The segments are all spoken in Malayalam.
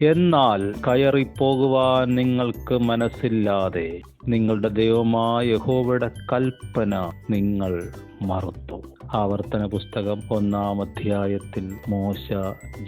എന്നാൽ കയറിപ്പോകുവാൻ നിങ്ങൾക്ക് മനസ്സില്ലാതെ നിങ്ങളുടെ ദൈവമായ യഹോവയുടെ കൽപ്പന നിങ്ങൾ മറുത്തു ആവർത്തന പുസ്തകം ഒന്നാം അധ്യായത്തിൽ മോശ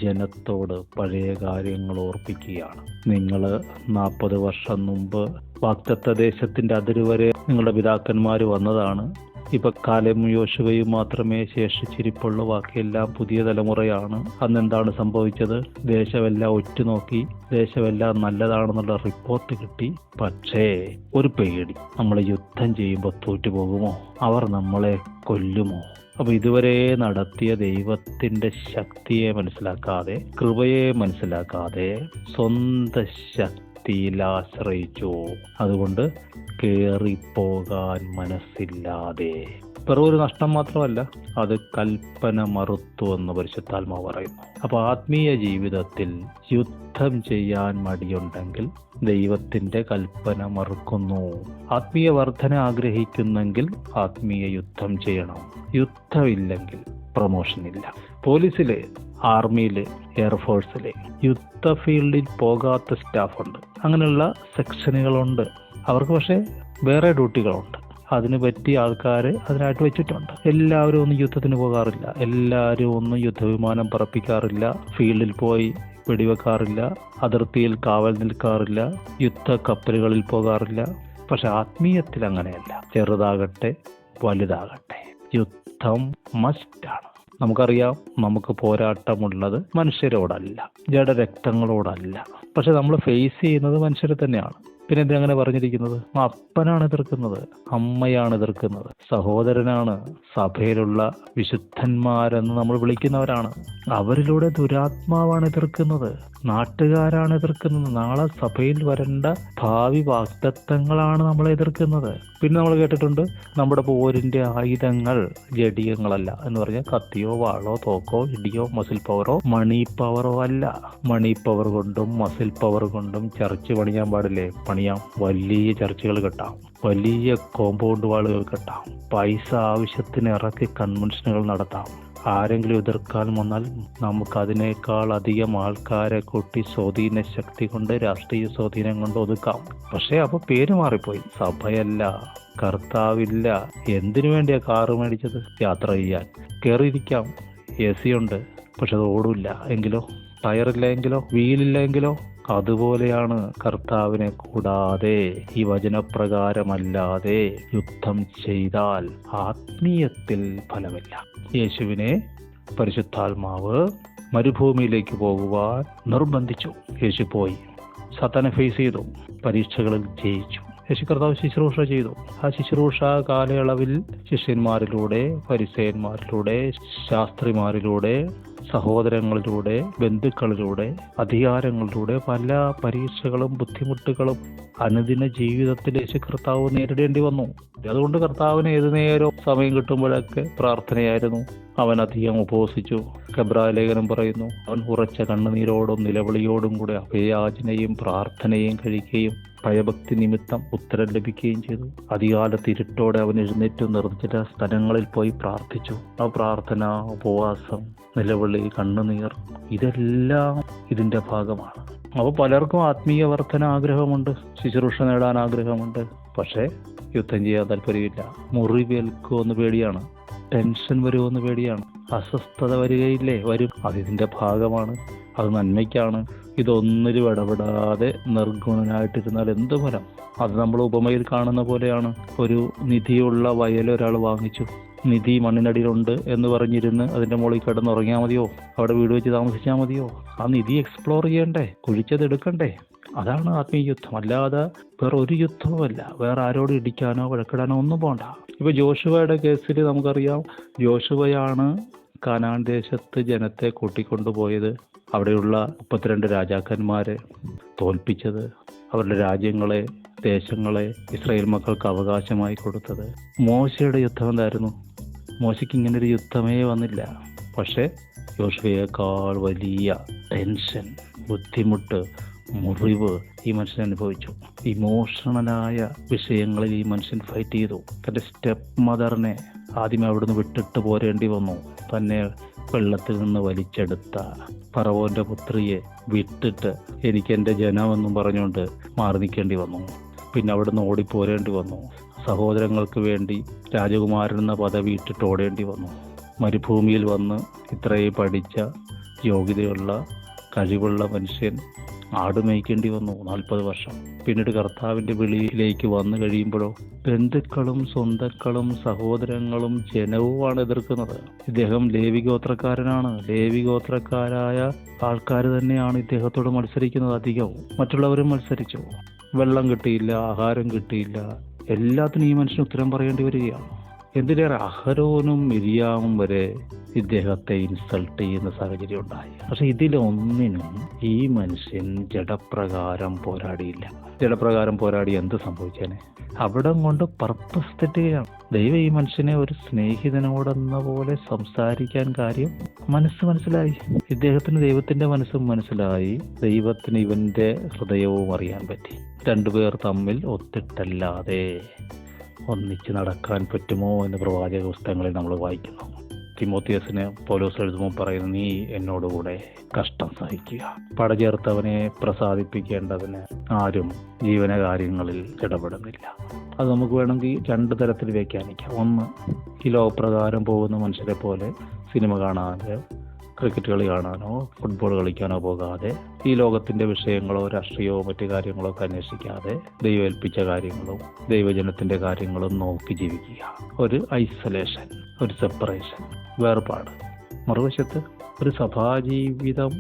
ജനത്തോട് പഴയ കാര്യങ്ങൾ ഓർപ്പിക്കുകയാണ്. നിങ്ങൾ നാൽപ്പത് വർഷം മുമ്പ് വാക്തത്വ ദേശത്തിന്റെ അതിരുവരെ നിങ്ങളുടെ പിതാക്കന്മാർ വന്നതാണ്. ഇപ്പൊ കാലം യോശുവയും മാത്രമേ ശേഷിച്ചിരിപ്പുള്ളൂ ബാക്കിയെല്ലാം പുതിയ തലമുറയാണ്. അന്ന് എന്താണ് സംഭവിച്ചത്? ദേശമെല്ലാം ഉറ്റുനോക്കി ദേശമെല്ലാം നല്ലതാണെന്നുള്ള റിപ്പോർട്ട് കിട്ടി. പക്ഷേ ഒരു പേടി. നമ്മൾ യുദ്ധം ചെയ്യുമ്പോൾ തോറ്റുപോകുമോ? അവർ നമ്മളെ കൊല്ലുമോ? അപ്പൊ ഇതുവരെ നടത്തിയ ദൈവത്തിന്റെ ശക്തിയെ മനസ്സിലാക്കാതെ കൃപയെ മനസ്സിലാക്കാതെ സ്വന്തം ശക്തിയിൽ ആശ്രയിച്ചു. അതുകൊണ്ട് കേറിപ്പോകാൻ മനസ്സില്ലാതെ. വെറും ഒരു നഷ്ടം മാത്രമല്ല അത് കൽപ്പന മറുത്തു എന്ന് പരിശുദ്ധാത്മാവ് പറയുന്നു. അപ്പൊ ആത്മീയ ജീവിതത്തിൽ യുദ്ധം ചെയ്യാൻ മടിയുണ്ടെങ്കിൽ ദൈവത്തിന്റെ കൽപ്പന മറുക്കുന്നു. ആത്മീയ വർധന ആഗ്രഹിക്കുന്നെങ്കിൽ ആത്മീയ യുദ്ധം ചെയ്യണം. യുദ്ധമില്ലെങ്കിൽ പ്രൊമോഷൻ ഇല്ല പോലീസിൽ ആർമിയിൽ എയർഫോഴ്സിൽ യുദ്ധ ഫീൽഡിൽ പോകാത്ത സ്റ്റാഫുണ്ട്. അങ്ങനെയുള്ള സെക്ഷനുകളുണ്ട്. അവർക്ക് പക്ഷേ വേറെ ഡ്യൂട്ടികളുണ്ട്. അതിന് പറ്റിയ ആൾക്കാർ അതിനായിട്ട് വെച്ചിട്ടുണ്ട്. എല്ലാവരും ഒന്നും യുദ്ധത്തിന് പോകാറില്ല. എല്ലാവരും ഒന്നും യുദ്ധവിമാനം പറപ്പിക്കാറില്ല. ഫീൽഡിൽ പോയി വെടിവെക്കാറില്ല. അതിർത്തിയിൽ കാവൽ നിൽക്കാറില്ല. യുദ്ധ കപ്പലുകളിൽ പോകാറില്ല. പക്ഷെ ആത്മീയത്തിൽ അങ്ങനെയല്ല. ചെറുതാകട്ടെ വലുതാകട്ടെ. യുദ്ധം മസ്റ്റാണ് നമുക്കറിയാം നമുക്ക് പോരാട്ടമുള്ളത് മനുഷ്യരോടല്ല ജഡരക്തങ്ങളോടല്ല. പക്ഷെ നമ്മൾ ഫേസ് ചെയ്യുന്നത് മനുഷ്യരെ തന്നെയാണ്. പിന്നെ എന്തിനാ അങ്ങനെ പറഞ്ഞിരിക്കുന്നത്? അപ്പനാണ് എതിർക്കുന്നത് അമ്മയാണ് എതിർക്കുന്നത് സഹോദരനാണ് സഭയിലുള്ള വിശുദ്ധന്മാരെന്ന് നമ്മൾ വിളിക്കുന്നവരാണ്. അവരിലൂടെ ദുരാത്മാവാണ് എതിർക്കുന്നത് നാട്ടുകാരാണ് എതിർക്കുന്നത് നാളെ സഭയിൽ വരേണ്ട ഭാവി വാക്തത്വങ്ങളാണ് നമ്മൾ എതിർക്കുന്നത്. പിന്നെ നമ്മൾ കേട്ടിട്ടുണ്ട് നമ്മുടെ പോരിന്റെ ആയുധങ്ങൾ ജഡീയങ്ങളല്ല എന്ന് പറഞ്ഞാൽ കത്തിയോ വാളോ തോക്കോ ഇടിയോ മസിൽ പവറോ മണി പവറോ അല്ല. മണി പവർ കൊണ്ടും മസിൽ പവർ കൊണ്ടും ചർച്ച് പണിയാൻ പാടില്ലേ? പണിയാം. വലിയ ചർച്ചുകൾ കെട്ടാം. വലിയ കോമ്പൗണ്ട് വാളുകൾ കെട്ടാം. പൈസ ആവശ്യത്തിന് ഇറക്കി കൺവെൻഷനുകൾ നടത്താം. ആരെങ്കിലും എതിർക്കാൻ വന്നാൽ നമുക്ക് അതിനേക്കാൾ അധികം ആൾക്കാരെ കൂട്ടി സ്വാധീന ശക്തി കൊണ്ട് രാഷ്ട്രീയ സ്വാധീനം കൊണ്ട് ഒതുക്കാം. പക്ഷേ അപ്പൊ പേര് മാറിപ്പോയി. സഭയല്ല കർത്താവില്ല. എന്തിനു വേണ്ടിയാ കാറ് മേടിച്ചത്? യാത്ര ചെയ്യാൻ. കയറിയിരിക്കാം എ സി ഉണ്ട്. പക്ഷെ അത് ഓടില്ല. എങ്കിലോ? ടയറില്ല എങ്കിലോ? വീലില്ല എങ്കിലോ? അതുപോലെയാണ് കർത്താവിനെ കൂടാതെ ഈ വചനപ്രകാരമല്ലാതെ യുദ്ധം ചെയ്താൽ ആത്മീയത്തിൽ ഫലമില്ല. യേശുവിനെ പരിശുദ്ധാത്മാവ് മരുഭൂമിയിലേക്ക് പോകുവാൻ നിർബന്ധിച്ചു. യേശു പോയി. സത്തനെ ഫേസ് ചെയ്തു. പരീക്ഷകളിൽ ജയിച്ചു. യേശു കർത്താവ് ശുശ്രൂഷ ചെയ്തു. ആ ശുശ്രൂഷ കാലയളവിൽ ശിഷ്യന്മാരിലൂടെ പരിസയന്മാരിലൂടെ ശാസ്ത്രിമാരിലൂടെ സഹോദരങ്ങളിലൂടെ ബന്ധുക്കളിലൂടെ അധികാരങ്ങളിലൂടെ പല പരീക്ഷകളും ബുദ്ധിമുട്ടുകളും അനുദിന ജീവിതത്തിൽ യേശു കർത്താവ് നേരിടേണ്ടി വന്നു. അതുകൊണ്ട് കർത്താവിന് ഏതു നേരവും സമയം കിട്ടുമ്പോഴൊക്കെ പ്രാർത്ഥനയായിരുന്നു. അവൻ അധികം ഉപവസിച്ചു. കബ്രായ ലേഖനം പറയുന്നു അവൻ ഉറച്ച കണ്ണുനീരോടും നിലവിളിയോടും കൂടെ അഭയാചനയും പ്രാർത്ഥനയും കഴിക്കുകയും ഭയഭക്തി നിമിത്തം ഉത്തരം ലഭിക്കുകയും ചെയ്തു. അധികാലത്ത് ഇരുട്ടോടെ അവൻ എഴുന്നേറ്റ്. നിർജല സ്ഥലങ്ങളിൽ പോയി പ്രാർത്ഥിച്ചു. ആ പ്രാർത്ഥന ഉപവാസം നിലവിളി കണ്ണുനീർ ഇതെല്ലാം ഇതിന്റെ ഭാഗമാണ്. അപ്പോൾ പലർക്കും ആത്മീയ വർധന ആഗ്രഹമുണ്ട് ശുശ്രൂഷ നേടാൻ ആഗ്രഹമുണ്ട്. പക്ഷേ യുദ്ധം ചെയ്യാൻ താല്പര്യമില്ല. മുറിവേൽക്കുമെന്ന് പേടിയാണ്. ടെൻഷൻ വരുമെന്ന് പേടിയാണ്. അസ്വസ്ഥത വരികയില്ലേ? വരും. അതിന്റെ ഭാഗമാണ്. അത് നന്മയ്ക്കാണ്. ഇതൊന്നിലും ഇടപെടാതെ നിർഗുണനായിട്ടിരുന്നാൽ എന്ത് ഫലം? അത് നമ്മൾ ഉപമയിൽ കാണുന്ന പോലെയാണ്. ഒരു നിധിയുള്ള വയൽ ഒരാൾ വാങ്ങിച്ചു. നിധി മണ്ണിനടിയിലുണ്ട് എന്ന് പറഞ്ഞിരുന്ന് അതിന്റെ മുകളിൽ കിടന്നുറങ്ങിയാൽ മതിയോ? അവിടെ വീട് വെച്ച് താമസിച്ചാൽ മതിയോ? ആ നിധി എക്സ്പ്ലോർ ചെയ്യണ്ടേ? കുഴിച്ചത് എടുക്കണ്ടേ? അതാണ് ആത്മീയ യുദ്ധം. അല്ലാതെ വേറെ ഒരു യുദ്ധവുമല്ല. വേറെ ആരോട് ഇടിക്കാനോ വഴക്കിടാനോ ഒന്നും പോണ്ട. ഇപ്പൊ ജോഷുവയുടെ കേസിൽ നമുക്കറിയാം ജോഷുവയാണ് കാനാൻ ദേശത്ത് ജനത്തെ കൂട്ടിക്കൊണ്ടുപോയത്. അവിടെയുള്ള മുപ്പത്തിരണ്ട് രാജാക്കന്മാരെ തോൽപ്പിച്ചത്. അവരുടെ രാജ്യങ്ങളെ ദേശങ്ങളെ ഇസ്രായേൽ മക്കൾക്ക് അവകാശമായി കൊടുത്തത്. മോശയുടെ യുദ്ധം എന്തായിരുന്നു? മോശയ്ക്ക് ഇങ്ങനൊരു യുദ്ധമേ വന്നില്ല. പക്ഷേ യോശുവയേക്കാൾ വലിയ ടെൻഷൻ ബുദ്ധിമുട്ട് മുറിവ് ഈ മനുഷ്യൻ അനുഭവിച്ചു. ഇമോഷണലായ വിഷയങ്ങളിൽ ഈ മനുഷ്യൻ ഫൈറ്റ് ചെയ്തു. തന്റെ സ്റ്റെപ്പ് മദറിനെ ആദ്യമേ അവിടുന്ന് വിട്ടിട്ട് പോരേണ്ടി വന്നു. തന്നെ വെള്ളത്തിൽ നിന്ന് വലിച്ചെടുത്ത പറവോന്റെ പുത്രിയെ വിട്ടിട്ട് എനിക്ക് എന്റെ ജനമെന്നും പറഞ്ഞുകൊണ്ട് മാറി നിൽക്കേണ്ടി വന്നു. പിന്നെ അവിടുന്ന് ഓടിപ്പോരേണ്ടി വന്നു. സഹോദരങ്ങൾക്ക് വേണ്ടി രാജകുമാരൻ എന്ന പദവി ഇട്ടിട്ട് ഓടേണ്ടി വന്നു. മരുഭൂമിയിൽ വന്ന് ഇത്രയും പഠിച്ച യോഗ്യതയുള്ള കഴിവുള്ള മനുഷ്യൻ ആട് മേയ്ക്കേണ്ടി വന്നു നാൽപ്പത് വർഷം. പിന്നീട് കർത്താവിന്റെ വിളിയിലേക്ക് വന്നു കഴിയുമ്പോഴോ ബന്ധുക്കളും സ്വന്തക്കളും സഹോദരങ്ങളും ജനവുമാണ് എതിർക്കുന്നത്. ഇദ്ദേഹം ലേവി ഗോത്രക്കാരനാണ്. ലേവി ഗോത്രക്കാരായ ആൾക്കാർ തന്നെയാണ് ഇദ്ദേഹത്തോട് മത്സരിക്കുന്നത് അധികവും. മറ്റുള്ളവരും മത്സരിച്ചു. വെള്ളം കിട്ടിയില്ല ആഹാരം കിട്ടിയില്ല. എല്ലാത്തിനും ഈ മനുഷ്യന് ഉത്തരം പറയേണ്ടി വരികയാണ്. എന്തിനേറെ അഹരോനും മിരിയാമും വരെ ഇദ്ദേഹത്തെ ഇൻസൾട്ട് ചെയ്യുന്ന സാഹചര്യം ഉണ്ടായി. പക്ഷെ ഇതിലൊന്നിനും ഈ മനുഷ്യൻ ജഡപ്രകാരം പോരാടിയില്ല. ജഡപ്രകാരം പോരാടി എന്ത് സംഭവിച്ചേനെ? അവിടെ കൊണ്ട് പർപ്പസ് തെറ്റുകയാണ്. ദൈവം ഈ മനുഷ്യനെ ഒരു സ്നേഹിതനോടെന്ന പോലെ സംസാരിക്കാൻ കാര്യം മനസ്സ് മനസ്സിലായി. ഇദ്ദേഹത്തിന് ദൈവത്തിന്റെ മനസ്സും മനസ്സിലായി. ദൈവത്തിന് ഇവന്റെ ഹൃദയവും അറിയാൻ പറ്റി. രണ്ടുപേർ തമ്മിൽ ഒത്തിട്ടല്ലാതെ ഒന്നിച്ച് നടക്കാൻ പറ്റുമോ എന്ന് പ്രവാചക പുസ്തകങ്ങളിൽ നമ്മൾ വായിക്കുന്നു. തിമോത്തിയസിന് പോലോസ് എഴുതുമ്പോൾ പറയുന്നു നീ എന്നോടുകൂടെ കഷ്ടം സഹിക്കുക. പടചേർത്തവനെ പ്രസാദിപ്പിക്കേണ്ടതിന് ആരും ജീവനകാര്യങ്ങളിൽ ഇടപെടുന്നില്ല. അത് നമുക്ക് വേണമെങ്കിൽ രണ്ട് തരത്തിൽ വ്യാഖ്യാനിക്കാം. ഒന്ന് ഈ ലോകപ്രകാരം പോകുന്ന മനുഷ്യരെ പോലെ സിനിമ കാണാതെ ക്രിക്കറ്റ് കളി കാണാനോ ഫുട്ബോൾ കളിക്കാനോ പോകാതെ ഈ ലോകത്തിന്റെ വിഷയങ്ങളോ രാഷ്ട്രീയമോ മറ്റു കാര്യങ്ങളോ ഒക്കെ അന്വേഷിക്കാതെ ദൈവം ഏൽപ്പിച്ച കാര്യങ്ങളും ദൈവജനത്തിന്റെ കാര്യങ്ങളും നോക്കി ജീവിക്കുക. ഒരു ഐസൊലേഷൻ ഒരു സെപ്പറേഷൻ വേർപാട്. മറുവശത്ത് ഒരു സഭാജീവിതം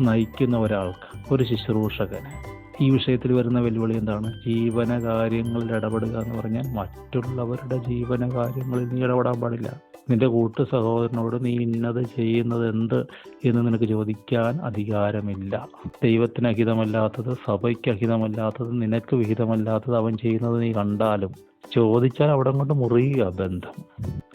നയിക്കുന്ന ഒരാൾക്ക് ഒരു ശുശ്രൂഷകന് ഈ വിഷയത്തിൽ വരുന്ന വെല്ലുവിളി എന്താണ്? ജീവനകാര്യങ്ങളിൽ ഇടപെടുക എന്ന് പറഞ്ഞാൽ മറ്റുള്ളവരുടെ ജീവനകാര്യങ്ങളിൽ നീ ഇടപെടാൻ പാടില്ല. നിന്റെ കൂട്ടു സഹോദരനോട് നീ ഇന്നത് ചെയ്യുന്നത് എന്ത് എന്ന് നിനക്ക് ചോദിക്കാൻ അധികാരമില്ല. ദൈവത്തിന് അഹിതമല്ലാത്തത് സഭയ്ക്ക് അഹിതമല്ലാത്തത് നിനക്ക് വിഹിതമല്ലാത്തത് അവൻ ചെയ്യുന്നത് നീ കണ്ടാലും ചോദിച്ചാൽ അവിടെ കൊണ്ട് മുറിയുക ബന്ധം.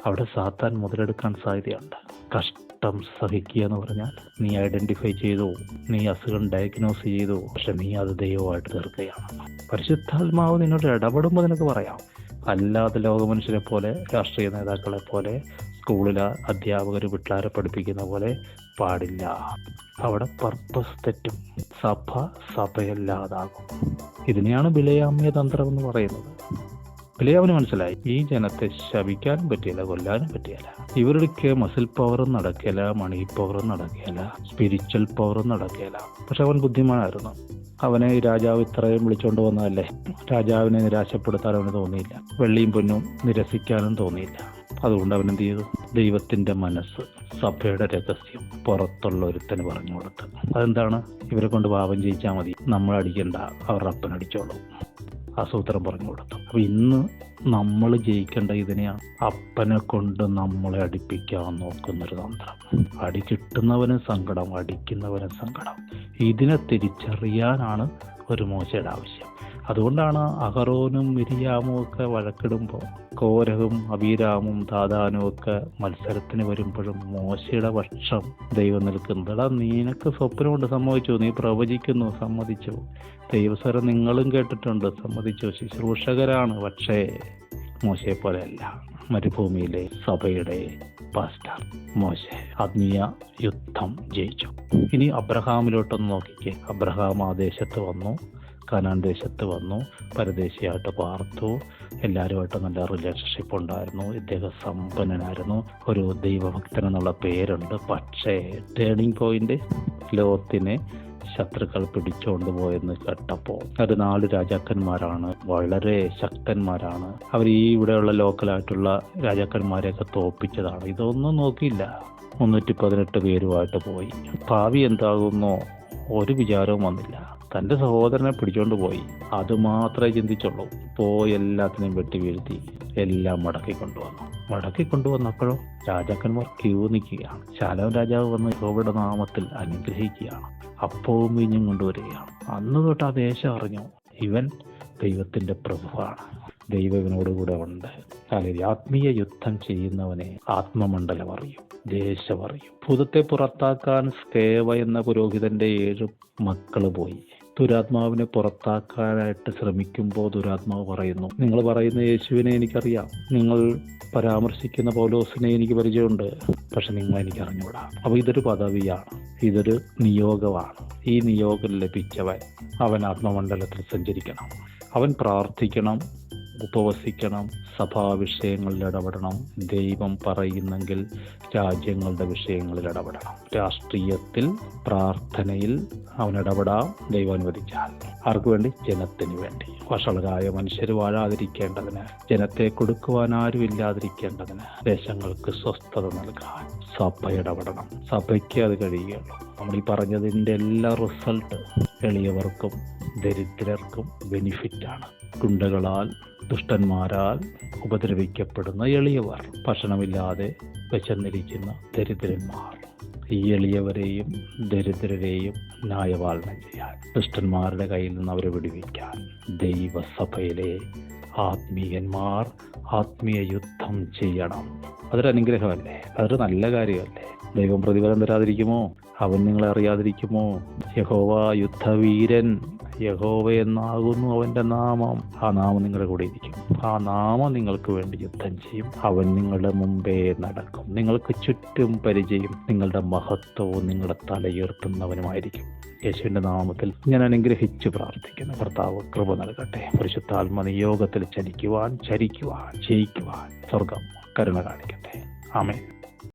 അവിടെ സാത്താൻ മുതലെടുക്കാൻ സാധ്യതയുണ്ട്. കഷ്ടം സഹിക്കുക എന്ന് പറഞ്ഞാൽ നീ ഐഡന്റിഫൈ ചെയ്തു നീ അസുഖം ഡയഗ്നോസ് ചെയ്തു പക്ഷെ നീ അത് ദൈവമായിട്ട് തീർക്കുകയാണ്. പരിശുദ്ധാത്മാവ് നിന്നോട് ഇടപെടുമ്പോൾ നിനക്ക് പറയാം അല്ലാതെ ലോകമനുഷ്യരെ പോലെ രാഷ്ട്രീയ നേതാക്കളെ പോലെ സ്കൂളിലെ അധ്യാപകർ പിള്ളേരെ പഠിപ്പിക്കുന്ന പോലെ പാടില്ല. അവിടെ പർപ്പസ് തെറ്റും സഭ സഭയല്ലാതാകും. ഇതിനെയാണ് വിലയാമ്യ തന്ത്രം എന്ന് പറയുന്നത്. വിലയാമന് മനസ്സിലായി ഈ ജനത്തെ ശപിക്കാനും പറ്റിയില്ല കൊല്ലാനും പറ്റിയല്ല. ഇവരുടെ മസിൽ പവറും നടക്കില്ല മണി പവറും നടക്കില്ല സ്പിരിച്വൽ പവറും നടക്കില്ല പക്ഷെ അവൻ ബുദ്ധിമാനായിരുന്നു. അവനെ ഈ രാജാവ് ഇത്രയും വിളിച്ചുകൊണ്ട് വന്നതല്ലേ? രാജാവിനെ നിരാശപ്പെടുത്താൻ അവന് തോന്നിയില്ല. വെള്ളിയും പൊന്നും നിരസിക്കാനും തോന്നിയില്ല. അതുകൊണ്ട് അവൻ എന്ത് ചെയ്തു? ദൈവത്തിന്റെ മനസ്സ് സഭയുടെ രഹസ്യം പുറത്തുള്ള ഒരുത്തന് പറഞ്ഞു കൊടുത്തു. അതെന്താണ്? ഇവരെ കൊണ്ട് പാപം ചെയ്യിച്ചാൽ മതി. നമ്മൾ അടിക്കണ്ട. അവരുടെ അപ്പൻ അടിച്ചോളൂ ആസൂത്രം പറഞ്ഞു കൊടുത്തു. അപ്പൊ ഇന്ന് നമ്മൾ ജയിക്കേണ്ട ഇതിനെയാണ് അപ്പനെ കൊണ്ട് നമ്മളെ അടിപ്പിക്കാൻ നോക്കുന്നൊരു തന്ത്രം. അടി കിട്ടുന്നവന് സങ്കടം അടിക്കുന്നവന് സങ്കടം. ഇതിനെ തിരിച്ചറിയാനാണ് ഒരു മോശയുടെ ആവശ്യം. അതുകൊണ്ടാണ് അഹറോനും മിരിയാമും ഒക്കെ വഴക്കിടുമ്പോൾ കോരഹും അബീരാമും ദാദാനും ഒക്കെ മത്സരത്തിന് വരുമ്പോഴും മോശയുടെ പക്ഷം ദൈവം നിൽക്കുന്നത് എടാ നിനക്ക് സ്വപ്നമുണ്ട് സമ്മതിച്ചു. നീ പ്രവചിക്കുന്നു സമ്മതിച്ചു. ദൈവസ്വരം നിങ്ങളും കേട്ടിട്ടുണ്ട് സമ്മതിച്ചു. ശുശ്രൂഷകരാണ് പക്ഷേ മോശയെ പോലെയല്ല മരുഭൂമിയിലെ സഭയുടെ പാസ്റ്റർ മോശ ആത്മീയ യുദ്ധം ജയിച്ചു. ഇനി അബ്രഹാമിലോട്ടൊന്ന് നോക്കിക്കേ. അബ്രഹാം ആ ദേശത്ത് വന്നു കനാൻ ദേശത്ത് വന്നു പരദേശിയായിട്ട് പാർത്തു. എല്ലാവരുമായിട്ട് നല്ല റിലേഷൻഷിപ്പ് ഉണ്ടായിരുന്നു. ഇദ്ദേഹം സമ്പന്നനായിരുന്നു. ഒരു ദൈവഭക്തൻ എന്നുള്ള പേരുണ്ട്. പക്ഷേ ടേണിംഗ് പോയിന്റ് ലോകത്തിനെ ശത്രുക്കൾ പിടിച്ചുകൊണ്ട് പോയെന്ന് കേട്ടപ്പോൾ അത് നാല് രാജാക്കന്മാരാണ് വളരെ ശക്തന്മാരാണ്. അവർ ഈ ഇവിടെയുള്ള ലോക്കലായിട്ടുള്ള രാജാക്കന്മാരെയൊക്കെ തോപ്പിച്ചതാണ്. ഇതൊന്നും നോക്കിയില്ല. മുന്നൂറ്റി പതിനെട്ട് പേരുമായിട്ട് പോയി. ഭാവി എന്താകുന്നോ ഒരു വിചാരവും വന്നില്ല. തന്റെ സഹോദരനെ പിടിച്ചോണ്ട് പോയി. അത് മാത്രമേ ചിന്തിച്ചുള്ളൂ. പോയി എല്ലാത്തിനെയും വെട്ടി വീഴ്ത്തി എല്ലാം മടക്കി കൊണ്ടുവന്നു. മടക്കി കൊണ്ടുവന്നപ്പോഴോ രാജാക്കന്മാർ ക്യൂ നിൽക്കുകയാണ്. ശാലവൻ രാജാവ് വന്ന് യഹോവയുടെ നാമത്തിൽ അനുഗ്രഹിക്കുകയാണ്. അപ്പവും വീഞ്ഞും കൊണ്ടുവരികയാണ്. അന്ന് തൊട്ട് ആ ദേശം അറിഞ്ഞു. ഇവൻ ദൈവത്തിന്റെ പ്രഭുവാണ്. ദൈവം ഇവനോടുകൂടെ ഉണ്ട്. അല്ലെങ്കിൽ ആത്മീയ യുദ്ധം ചെയ്യുന്നവനെ ആത്മമണ്ഡലം അറിയും. ദേശം അറിയും. ഭൂതത്തെ പുറത്താക്കാൻ സ്കേവ എന്ന പുരോഹിതന്റെ ഏഴ് മക്കൾ പോയി. ദുരാത്മാവിനെ പുറത്താക്കാനായിട്ട് ശ്രമിക്കുമ്പോൾ ദുരാത്മാവ് പറയുന്നു. നിങ്ങൾ പറയുന്ന യേശുവിനെ എനിക്കറിയാം. നിങ്ങൾ പരാമർശിക്കുന്ന പൗലോസിനെ എനിക്ക് പരിചയമുണ്ട്. പക്ഷെ നിങ്ങൾ എനിക്ക് അറിഞ്ഞുകൂടാ അപ്പോൾ ഇതൊരു പദവിയാണ്. ഇതൊരു നിയോഗമാണ്. ഈ നിയോഗം ലഭിച്ചവൻ അവൻ ആത്മമണ്ഡലത്തിൽ സഞ്ചരിക്കണം. അവൻ പ്രാർത്ഥിക്കണം. ഉപവസിക്കണം സഭാവിഷയങ്ങളിൽ ഇടപെടണം ദൈവം പറയുന്നെങ്കിൽ രാജ്യങ്ങളുടെ വിഷയങ്ങളിൽ ഇടപെടണം. രാഷ്ട്രീയത്തിൽ പ്രാർത്ഥനയിൽ അവൻ ഇടപെടാം ദൈവം അനുവദിച്ചാൽ. ആർക്ക് വേണ്ടി? ജനത്തിന് വേണ്ടി. വഷളരായ മനുഷ്യർ വാഴാതിരിക്കേണ്ടതിന് ജനത്തെ കൊടുക്കുവാൻ ആരും ഇല്ലാതിരിക്കേണ്ടതിന് ദേശങ്ങൾക്ക് സ്വസ്ഥത നൽകാൻ സഭ ഇടപെടണം. സഭയ്ക്ക് അത് കഴിയുകയുള്ളൂ. നമ്മൾ ഈ പറഞ്ഞതിന്റെ എല്ലാ റിസൾട്ട് എളിയവർക്കും ദരിദ്രർക്കും ബെനിഫിറ്റാണ്. ഗുണ്ടകളാൽ ദുഷ്ടന്മാരാൽ ഉപദ്രവിക്കപ്പെടുന്ന എളിയവർ ഭക്ഷണമില്ലാതെ വിശന്നിരിക്കുന്ന ദരിദ്രന്മാർ. ഈ എളിയവരെയും ദരിദ്രരെയും ന്യായപാലനം ചെയ്യാൻ ദുഷ്ടന്മാരുടെ കയ്യിൽ നിന്ന് അവരെ വിടുവിക്കാൻ ദൈവസഭയിലെ ആത്മീയന്മാർ ആത്മീയ യുദ്ധം ചെയ്യണം. അതൊരു അനുഗ്രഹമല്ലേ? അതൊരു നല്ല കാര്യമല്ലേ? ദൈവം പ്രതിഫലം തരാതിരിക്കുമോ? അവൻ നിങ്ങളെ അറിയാതിരിക്കുമോ? യഹോവ യുദ്ധവീരൻ യഹോവ എന്നാകുന്നു അവന്റെ നാമം. ആ നാമം നിങ്ങളുടെ കൂടെ ഇരിക്കും. ആ നാമം നിങ്ങൾക്ക് വേണ്ടി യുദ്ധം ചെയ്യും. അവൻ നിങ്ങളുടെ മുമ്പേ നടക്കും. നിങ്ങൾക്ക് ചുറ്റും പരിചയം നിങ്ങളുടെ മഹത്വവും നിങ്ങളുടെ തലയുയർത്തുന്നവനുമായിരിക്കും. യേശുവിന്റെ നാമത്തിൽ ഞാൻ അനുഗ്രഹിച്ച് പ്രാർത്ഥിക്കുന്നു. കർത്താവ് കൃപ നൽകട്ടെ. പരിശുദ്ധാത്മ നിയോഗത്തിൽ ചലിക്കുവാൻ ചരിക്കുവാൻ ജയിക്കുവാൻ സ്വർഗം കരുണ കാണിക്കട്ടെ. ആമേ